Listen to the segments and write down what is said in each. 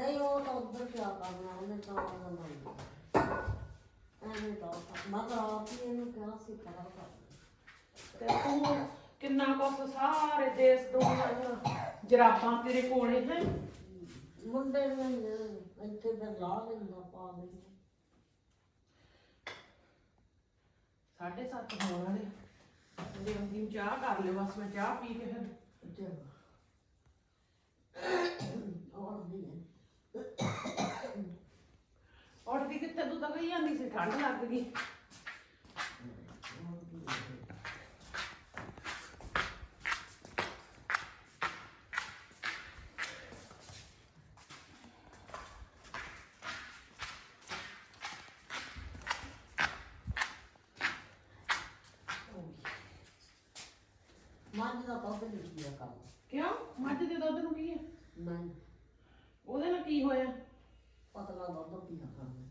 ਨਹੀਂ ਉਹ ਤਾਂ ਉੱਧਰ ਕਿਆ ਕਰਨਾ ਉਹਨੇ ਤਾਂ ਨਹੀਂ ਐਵੇਂ ਤਾਂ ਮੈਂ ਤਾਂ ਆਪ ਹੀ ਇਹਨੂੰ ਕਿਹਾ ਸੀ ਕਰਾ ਤੇ। ਤੂੰ ਕਿੰਨਾ ਕੁਛ ਸਾਰੇ ਦੇਸ਼ ਦੁਨੀਆ ਜਰਾਬਾਂ ਤੇਰੇ ਕੋਲੇ ਹੈ ਮੁੰਡੇ ਨੇ ਇੱਥੇ ਫਿਰ ਲਾ ਲੈਂਦਾ ਪਾ ਲੈਂਦਾ। ਸਾਢੇ ਸੱਤ ਹੋਣ ਵਾਲੇ। ਮੇਰੇ ਚਾਹ ਕਰ ਲਿਓ ਬਸ ਮੈਂ ਚਾਹ ਪੀ ਕੇ ਫਿਰ। ਚਲੋ ਔਰ ਵੀ ਹੈ ਉੱਠਦੀ ਗਈ ਜਾਂਦੀ ਸੀ ਠੰਡ ਲੱਗ ਗਈ। ਮੱਝ ਦਾ ਦੁੱਧ ਨਹੀਂ ਪੀਆ ਕੰਮ ਕਿਉਂ? ਮੱਝ ਦੇ ਦੁੱਧ ਨੂੰ ਕੀ ਹੈ ਨਹੀਂ। ਉਹਦੇ ਨਾਲ ਕੀ ਹੋਇਆ? ਪਤਲਾ ਦੁੱਧ ਪੀਆ ਕੰਮ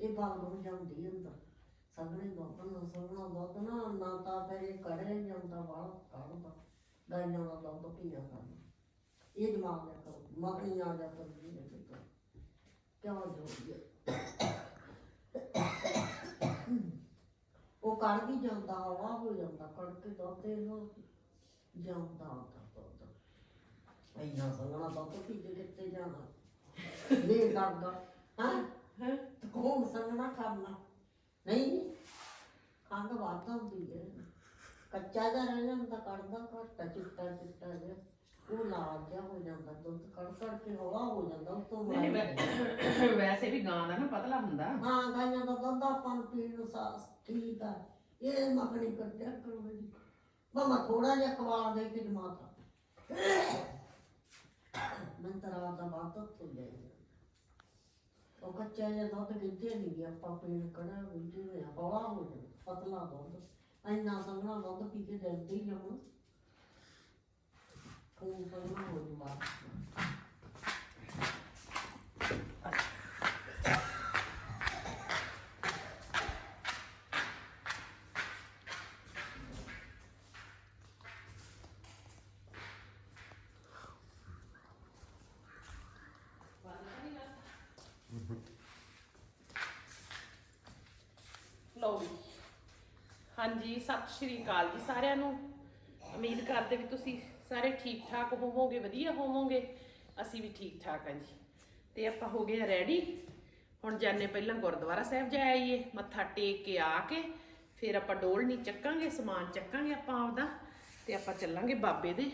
ਇਹ ਬਾਗ ਨੂੰ ਜਾਂਦੀ ਅੰਦਰ। ਸਗਣੇ ਦੁੱਧ ਨਾ ਸਗਣਾ ਦੁੱਧ ਨਾ ਨਾ ਤਾਂ ਫਿਰ ਇਹ ਕੜੇ ਜਾਂਦਾ ਵਾਲਾ ਕੱਢਦਾ ਗਾਈਆਂ ਦਾ ਦੁੱਧ ਪੀਆ ਕੰਮ ਇਹ ਦਿਮਾਗ ਦਾ ਕਰੋ ਮਗਣੀ ਆ ਜਾ ਕਰ ਜੀ ਦੇ ਤੋਂ ਕਿਉਂ ਜੋੜੀਏ ਉਹ ਕੜ ਵੀ ਜਾਂਦਾ ਹਵਾ ਹੋ ਜਾਂਦਾ ਕੜ ਕੇ ਦੁੱਧ ਇਹਨੂੰ ਜਾਂਦਾ ਹੁੰਦਾ ਦੁੱਧ। ਇੰਨਾ ਸੰਗਣਾ ਦੁੱਧ ਪੀ ਕੇ ਕਿੱਥੇ ਜਾਣਾ? ਨਹੀਂ ਕਰਦਾ ਹਾਂ? ਹੈ? ਕੌਣ ਸੰਗਣਾ ਕਰਨਾ ਨਹੀਂ ਖੰਗ ਵਾਤਾ ਹੁੰਦੀ ਹੈ। ਕੱਚਾ ਜਿਹਾ ਰਹਿ ਜਾਂਦਾ ਕੱਢਦਾ ਘੱਟਾ ਚਿੱਟਾ ਚਿੱਟਾ ਜਿਹਾ। ਉਹ ਲਾਲ ਜਿਹਾ ਹੋ ਜਾਂਦਾ ਦੁੱਧ ਕੜ ਕੜ ਕੇ ਹਵਾ ਹੋ ਜਾਂਦਾ ਉਸ ਤੋਂ ਨਹੀਂ ਵੈ- ਵੈਸੇ ਵੀ ਗਾਂ ਦਾ ਨਾ ਪਤਲਾ ਹੁੰਦਾ। ਹਾਂ ਗਾਈਆਂ ਦਾ ਦੁੱਧ ਆਪਾਂ ਨੂੰ ਪੀਣ ਨੂੰ ਸਾਸ ਠੀਕ ਆ। ਇਹ ਮੱਖਣੀ ਕੱਢਿਆ ਕਰੋ ਜੀ ਮਮਾ ਥੋੜਾ ਜਿਹਾ ਕਵਾਲ ਦੇ ਕੇ ਜਮਾਤਾ ਮੈਂ ਤਰਾ ਦਾ ਬਾਤ ਤੋਂ ਲੈ ਉਹ ਕੱਚਾ ਜਿਹਾ ਦੁੱਧ ਗਿੱਜੇ ਨਹੀਂ ਗਿਆ ਆਪਾਂ ਪੀਣ ਕੜਾ ਗਿੱਜੇ ਨੇ ਹਵਾ ਹੋ ਜਾਂਦਾ, ਪਤਲਾ ਦੁੱਧ। ਇੰਨਾ ਸੰਘਣਾ ਦੁੱਧ ਪੀ ਕੇ ਜਾਂਦੇ ਹੀ ਜਮਾ ਕੋਈ ਸੰਘਣਾ ਹੋ ਜੂਗਾ ਲਓ ਜੀ ਹਾਂਜੀ, ਸਤਿ ਸ਼੍ਰੀ ਅਕਾਲ ਜੀ ਸਾਰਿਆਂ ਨੂੰ। ਉਮੀਦ ਕਰਦੇ ਵੀ ਤੁਸੀਂ ਸਾਰੇ ਠੀਕ ਠਾਕ ਹੋਵੋਗੇ, ਵਧੀਆ ਹੋਵੋਗੇ। ਅਸੀਂ ਵੀ ਠੀਕ ਠਾਕ ਹਾਂ ਜੀ। ਤੇ ਆਪਾਂ ਹੋ ਗਏ ਰੈਡੀ ਹੁਣ ਜਾਣੇ ਪਹਿਲਾਂ ਗੁਰਦੁਆਰਾ ਸਾਹਿਬ ਜਾ ਆਈਏ, ਮੱਥਾ ਟੇਕ ਕੇ ਆ ਕੇ, ਫਿਰ ਆਪਾਂ ਡੋਲ ਨਹੀਂ ਚੱਕਾਂਗੇ, ਸਮਾਨ ਚੱਕਾਂਗੇ ਆਪਾਂ ਆਪਦਾ, ਤੇ ਆਪਾਂ ਚੱਲਾਂਗੇ ਬਾਬੇ ਦੇ।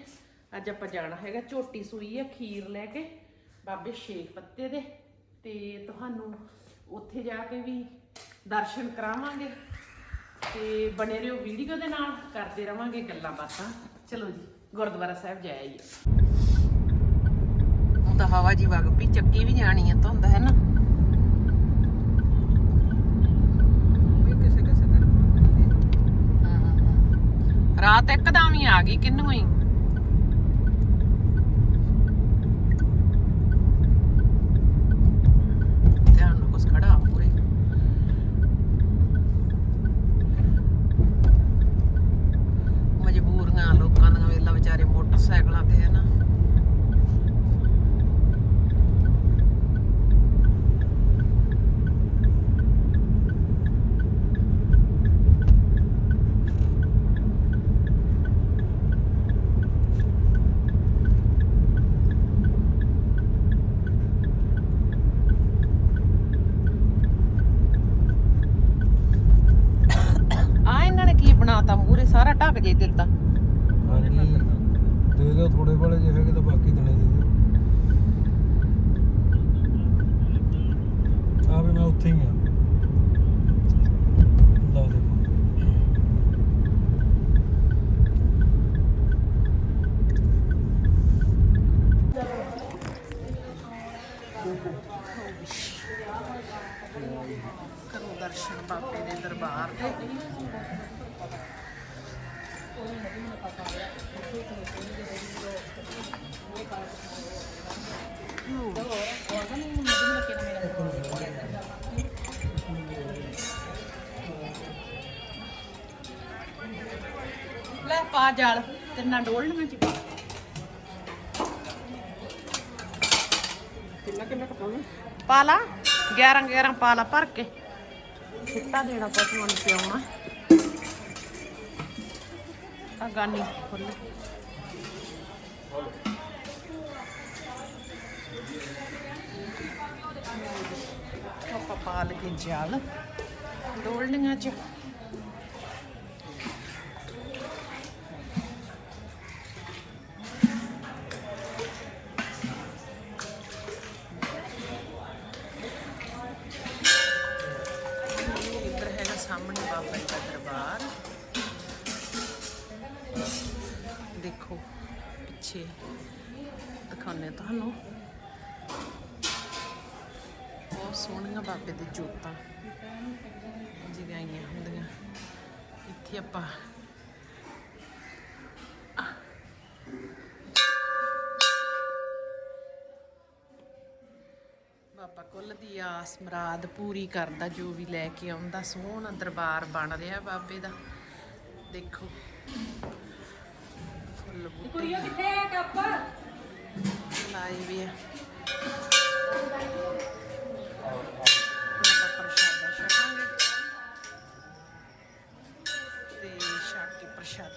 ਅੱਜ ਆਪਾਂ ਜਾਣਾ ਹੈਗਾ ਝੋਟੀ ਸੂਈ ਹੈ ਖੀਰ ਲੈ ਕੇ, ਬਾਬੇ ਸ਼ੇਖ ਪੱਤੇ ਦੇ। ਤੇ ਤੁਹਾਨੂੰ ਉੱਥੇ ਜਾ ਕੇ ਵੀ ਦਰਸ਼ਨ ਕਰਾਵਾਂਗੇ। ਤੇ ਬਣੇ ਰਹੋ ਵੀਡੀਓ ਦੇ ਨਾਲ ਕਰਦੇ ਰਵਾਂਗੇ ਗੱਲਾਂ ਬਾਤਾਂ। ਚਲੋ ਜੀ ਗੁਰਦੁਆਰਾ ਸਾਹਿਬ ਜਾ ਆਈਏ। ਹੁਣ ਤਾਂ ਹਵਾ ਜੀ ਵਗ ਪਈ ਚੱਕੀ ਵੀ ਜਾਣੀ ਹੈ ਧੁੰਦ ਹੈ ਨਾ। ਰਾਤ ਇੱਕਦਮ ਹੀ ਆ ਗਈ ਕਿੰਨੂ ਹੀ ਧਿਆਨ ਨਾਲ ਕੁਛ ਖੜਾ ਪੂਰੇ ਮਜਬੂਰੀਆਂ ਲੋਕਾਂ ਦੀਆਂ ਵੇਲਾ ਵਿਚਾਰੇ ਮੋਟਰਸਾਈਕਲਾਂ ਤੇ ਹੈ ਨਾ ਬਣਾਤਾ ਮੂਰੇ ਸਾਰਾ ਢੱਕ ਜੇ ਦਿੱਤਾ। ਦੇ ਦਿਓ ਥੋੜੇ ਵਾਲੇ ਜੇ ਹੈਗੇ ਤਾਂ ਬਾਕੀ ਦੇਣੇ ਦੇ ਦਿਓ। ਆ ਵੀ ਮੈਂ ਉੱਥੇ ਹੀ ਆ। ਪਾ ਜਾਲ ਤੇ ਨਾ ਡੋਲਣੀਆਂ ਚ ਪਾ ਕਿੰਨਾ ਕਿੰਨਾ ਕਪਾ ਪਾ ਲਾ 11 11 ਪਾ ਲਾ ਭਰ ਕੇ। ਛਿੱਟਾ ਦੇਣਾ ਪਸ਼ੂਆਂ ਨੂੰ ਪਿਆਉਣਾ। ਆ ਗਾਨੀ ਖੋਲ ਆਪਾਂ ਪਾ ਲਗੇ ਜਲ। ਡੋਲਣੀਆਂ ਚ ਸੋਹਣੀਆਂ ਬਾਬੇ ਦੇ ਜੋਤਾਂ ਜਗਾਈਆਂ ਹੁੰਦੀਆਂ। ਇੱਥੇ ਆਪਾਂ ਬਾਬਾ ਕੁੱਲ ਦੀ ਆਸ ਮਰਾਦ ਪੂਰੀ ਕਰਦਾ ਜੋ ਵੀ ਲੈ ਕੇ ਆਉਂਦਾ ਸੋਹਣਾ ਦਰਬਾਰ ਬਣ ਰਿਹਾ ਬਾਬੇ ਦਾ। ਦੇਖੋ। ਫੁੱਲ ਬੂਟੇ। ਕਿੱਥੇ ਆ ਕੱਪ? ਲਾਏ ਵੀ ਆ।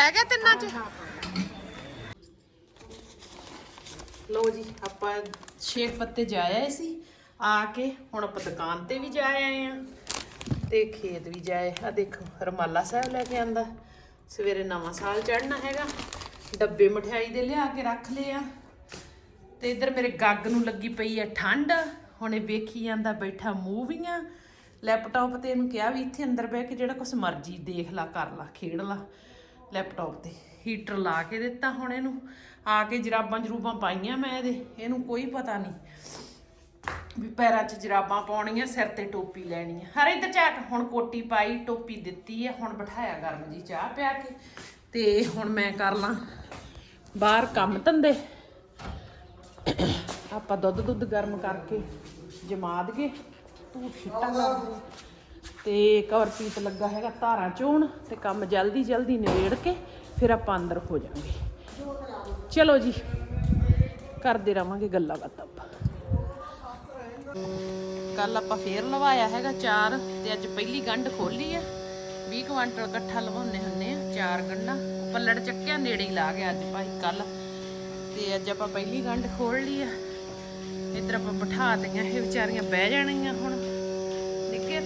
ਪੈ ਗਿਆ ਤਿੰਨਾਂ ਚ? ਲੋ ਜੀ, ਆਪਾਂ ਛੇਕ ਪੱਤੇ ਜਾ ਆਏ ਸੀ। ਆ ਕੇ ਹੁਣ ਆਪਾਂ ਦੁਕਾਨ ਤੇ ਵੀ ਜਾ ਆਏ ਆ ਤੇ ਖੇਤ ਵੀ ਜਾਏ ਆ ਦੇਖੋ, ਰਮਾਲਾ ਸਾਹਿਬ ਲੈ ਕੇ ਆਂਦਾ। ਸਵੇਰੇ ਨਵਾਂ ਸਾਲ ਚੜਨਾ ਹੈਗਾ। ਡੱਬੇ ਮਠਿਆਈ ਦੇ ਲਿਆ ਕੇ ਰੱਖ ਲਏ ਆ। ਤੇ ਇੱਧਰ ਮੇਰੇ ਗੱਗ ਨੂੰ ਲੱਗੀ ਪਈ ਆ ਠੰਡ। ਹੁਣ ਇਹ ਵੇਖੀ ਜਾਂਦਾ, ਬੈਠਾ ਮੂਵੀਆਂ ਲੈਪਟਾਪ ਤੇ ਇਹਨੂੰ ਕਿਹਾ ਵੀ ਇੱਥੇ ਅੰਦਰ ਬਹਿ ਕੇ ਜਿਹੜਾ ਕੁਛ ਮਰਜ਼ੀ ਦੇਖ ਲਾ, ਕਰ ਲਾ, ਖੇਡ ਲਾ। ਲੈਪਟਾਪ ਤੇ ਹੀਟਰ ਲਾ ਕੇ ਦਿੱਤਾ ਹੁਣ ਇਹਨੂੰ। ਆ ਕੇ ਜਰਾਬਾਂ ਜਰੂਬਾਂ ਪਾਈਆਂ ਮੈਂ ਇਹਦੇ, ਇਹਨੂੰ ਕੋਈ ਪਤਾ ਨਹੀਂ ਵੀ ਪੈਰਾਂ 'ਚ ਜਰਾਬਾਂ ਪਾਉਣੀਆਂ, ਸਿਰ ਤੇ ਟੋਪੀ ਲੈਣੀ ਹੈ ਹਰ ਇੱਧਰ ਝਾਕ, ਹੁਣ ਕੋਟੀ ਪਾਈ, ਟੋਪੀ ਦਿੱਤੀ ਹੈ ਹੁਣ ਬਿਠਾਇਆ ਗਰਮ ਜੀ ਚਾਹ ਪਿਆ ਕੇ। ਤੇ ਹੁਣ ਮੈਂ ਕਰ ਲਾਂ ਬਾਹਰ ਕੰਮ ਧੰਦੇ। ਆਪਾਂ ਦੁੱਧ ਦੁੱਧ ਗਰਮ ਕਰਕੇ ਜਮਾ ਦਈਏ। ਤੂੰ ਛਿੱਟਾ ਕਰ ਦੇ ਤੇ ਕਵਰਪੀਤ ਲੱਗਾ ਹੈਗਾ ਧਾਰਾਂ ਚੋਣ ਤੇ ਕੰਮ ਜਲਦੀ ਜਲਦੀ ਨਿਬੇੜ ਕੇ ਫਿਰ ਆਪਾਂ ਅੰਦਰ ਹੋ ਜਾਾਂਗੇ ਚਲੋ ਜੀ, ਕਰਦੇ ਰਵਾਂਗੇ ਗੱਲਾਂ ਬਾਤਾਂ ਆਪਾਂ। ਕੱਲ ਆਪਾਂ ਫੇਰ ਲਵਾਇਆ ਹੈਗਾ ਚਾਰ ਤੇ ਅੱਜ ਪਹਿਲੀ ਗੰਢ ਖੋਲੀ ਆ। 20 ਕੁਆਂਟਲ ਇਕੱਠਾ ਲਵਾਉਣੇ ਹੁੰਨੇ ਆ, ਚਾਰ ਗੰਢਾਂ। ਪੱਲੜ ਚੱਕਿਆ, ਨੇੜੇ ਹੀ ਲਾ ਗਿਆ ਅੱਜ ਭਾਈ ਕੱਲ ਤੇ ਅੱਜ ਆਪਾਂ ਪਹਿਲੀ ਗੰਢ ਖੋਲ ਲਈ ਆ। ਇੱਧਰ ਆਪਾਂ ਬਿਠਾ ਦਈਆਂ ਇਹ ਵਿਚਾਰੀਆਂ ਬਹਿ ਜਾਣਗੀਆਂ ਹੁਣ।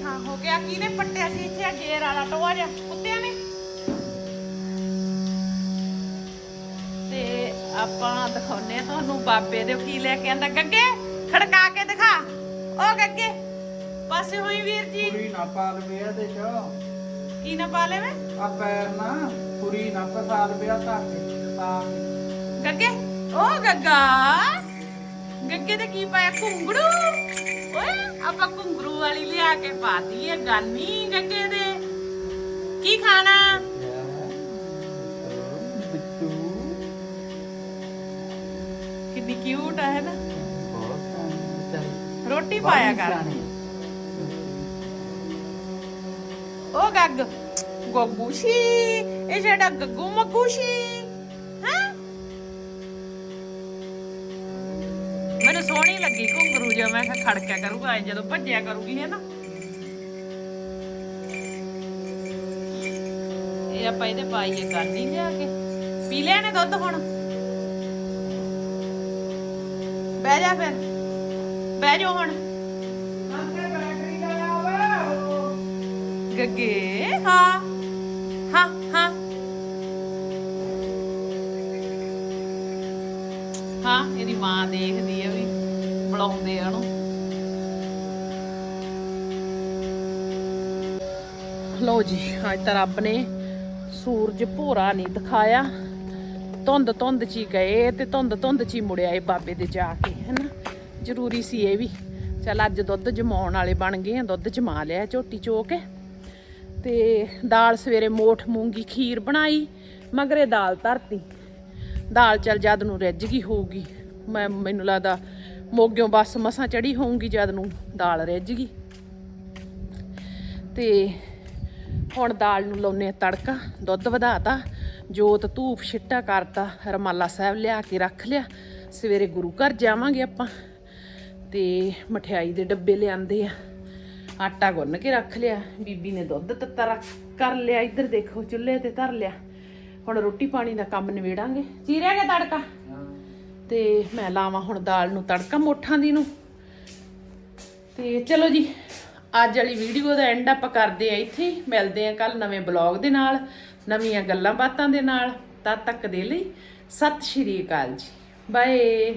ਥਾਂ ਹੋ ਗਿਆ। ਕਿਹਨੇ ਪੱਟਿਆ ਸੀ ਇੱਥੇ? ਜੇਰ ਵਾਲਾ ਟੋਆ ਜਿਹਾ। ਕੁੱਤਿਆਂ ਨੇ? ਤੇ ਆਪਾਂ ਦਿਖਾਉਨੇ ਆ ਤੁਹਾਨੂੰ ਬਾਬੇ ਦੇ। ਕੀ ਲੈ ਕੇ ਆਂਦਾ? ਗੱਗੇ ਖੜਕਾ ਕੇ ਦਿਖਾ। ਉਹ ਗੱਗੇ ਪਾਸੇ ਹੋਈ ਵੀਰ ਜੀ। ਪੂਰੀ ਨਾ ਪਾ ਲਵੇ ਇਹਦੇ ਚ। ਕੀ ਨਾ ਪਾ ਲੈਵੇਂ? ਆ ਪੈਰ ਨਾ ਪੂਰੀ ਨਾ ਫਸਾ ਲਵੇ ਆ ਤਾਂ ਤਾਂ ਗੱਗੇ ਉਹ ਗੱਗਾ। ਗੱਗੇ ਤੇ ਕੀ ਪਾਇਆ? ਘੁੰਗਰੂ। ਓਏ ਆਪਾਂ ਘੁੰਗਰੂ ਵਾਲੀ ਲਿਆ ਕੇ ਪਾਤੀ ਹੈ ਗਾਨੀ ਗੱਗੇ ਦੇ। ਕੀ ਖਾਣਾ? ਬਿੱਟੂ। ਕਿੰਨੀ ਕਿਊਟ ਹੈ ਨਾ? ਬਹੁਤ ਸੋਹਣੀ ਰੋਟੀ ਪਾਇਆ ਕਰ। ਉਹ ਗੱਗ ਗੋਗੂਸ਼ੀ ਇਹ ਜਿਹੜਾ ਗੱਗੂ ਮਗੂਸ਼ੀ ਘੁੰਗਰੂ ਮੈਂ ਕਿਹਾ ਖੜਕਿਆ ਕਰੂਗਾ ਜਦੋਂ ਭੱਜਿਆ ਕਰੂਗੀ ਹੈ ਨਾ ਇਹ ਆਪਾਂ ਇਹਦੇ ਪਾਈਏ ਕਰਨੀ ਲਿਆ ਕੇ। ਪੀ ਲਿਆ ਨੇ ਦੁੱਧ ਹੁਣ? ਬਹਿ ਜਾ ਫਿਰ। ਬਹਿ ਜਾ ਹੁਣ। ਗੱਗੇ? ਹਾਂ। ਹਾਂ ਹਾਂ। ਹਾਂ, ਇਹਦੀ ਮਾਂ ਦੇਖਦੀ ਆ ਵੀ। ਬੁਲਾਉਂਦੇ ਆ ਉਹਨੂੰ ਲਓ ਜੀ, ਅੱਜ ਤਾਂ ਰੱਬ ਨੇ ਸੂਰਜ ਭੋਰਾ ਨਹੀਂ ਦਿਖਾਇਆ। ਧੁੰਦ ਧੁੰਦ ਚ ਹੀ ਗਏ ਤੇ ਧੁੰਦ ਧੁੰਦ ਚ ਹੀ ਮੁੜਿਆ ਇਹ ਬਾਬੇ ਦੇ ਜਾ ਕੇ, ਹੈਨਾ? ਜ਼ਰੂਰੀ ਸੀ ਇਹ ਵੀ। ਚਲ ਅੱਜ ਦੁੱਧ ਜਮਾਉਣ ਵਾਲੇ ਬਣ ਗਏ ਆ, ਦੁੱਧ ਜਮਾ ਲਿਆ ਝੋਟੀ ਚੋ ਕੇ। ਤੇ ਦਾਲ ਸਵੇਰੇ ਮੋਠ, ਮੂੰਗੀ, ਖੀਰ ਬਣਾਈ, ਮਗਰੇ ਦਾਲ ਧਰਤੀ। ਦਾਲ ਚੱਲ ਜਦ ਨੂੰ ਰਿੱਝ ਗਈ ਹੋਊਗੀ, ਮੈਂ, ਮੈਨੂੰ ਲੱਗਦਾ ਮੋਗਿਓ ਬੱਸ ਮਸਾਂ ਚੜੀ ਹੋਊਗੀ ਜਦ ਨੂੰ ਦਾਲ ਰਿੱਝ ਗਈ। ਤੇ ਹੁਣ ਦਾਲ ਨੂੰ ਲਾਉਨੇ ਆ ਤੜਕਾ, ਦੁੱਧ ਵਧਾਤਾ, ਜੋਤ ਧੂਪ ਛਿੱਟਾ ਕਰਤਾ, ਰਮਾਲਾ ਸਾਹਿਬ ਲਿਆ ਕੇ ਰੱਖ ਲਿਆ। ਸਵੇਰੇ ਗੁਰੂ ਘਰ ਜਾਵਾਂਗੇ ਆਪਾਂ ਤੇ ਮਠਿਆਈ ਦੇ ਡੱਬੇ ਲਿਆਂਦੇ ਆ। ਆਟਾ ਗੁੰਨ ਕੇ ਰੱਖ ਲਿਆ। ਬੀਬੀ ਨੇ ਦੁੱਧ ਤੱਤਾ ਰੱਖ, ਕਰ ਲਿਆ। ਇੱਧਰ ਦੇਖੋ, ਚੁੱਲ੍ਹੇ ਤੇ ਧਰ ਲਿਆ। ਹੁਣ ਰੋਟੀ ਪਾਣੀ ਦਾ ਕੰਮ ਨਿਬੇੜਾਂਗੇ। ਚੀਰਿਆ ਗਿਆ ਤੜਕਾ? ਤੇ ਮੈਂ ਲਾਵਾਂ ਹੁਣ ਦਾਲ ਨੂੰ ਤੜਕਾ ਮੋਠਾਂ ਦੀ ਨੂੰ। ਤੇ ਚਲੋ ਜੀ, ਅੱਜ ਵਾਲੀ ਵੀਡੀਓ ਦਾ ਐਂਡ ਆਪਾਂ ਕਰਦੇ ਆ ਇੱਥੇ ਮਿਲਦੇ ਆ ਕੱਲ ਨਵੇਂ ਬਲੌਗ ਦੇ ਨਾਲ, ਨਵੀਆਂ ਗੱਲਾਂ ਬਾਤਾਂ ਦੇ ਨਾਲ। ਤਦ ਤੱਕ ਦੇ ਲਈ ਸਤਿ ਸ਼੍ਰੀ ਅਕਾਲ ਜੀ। ਬਾਏ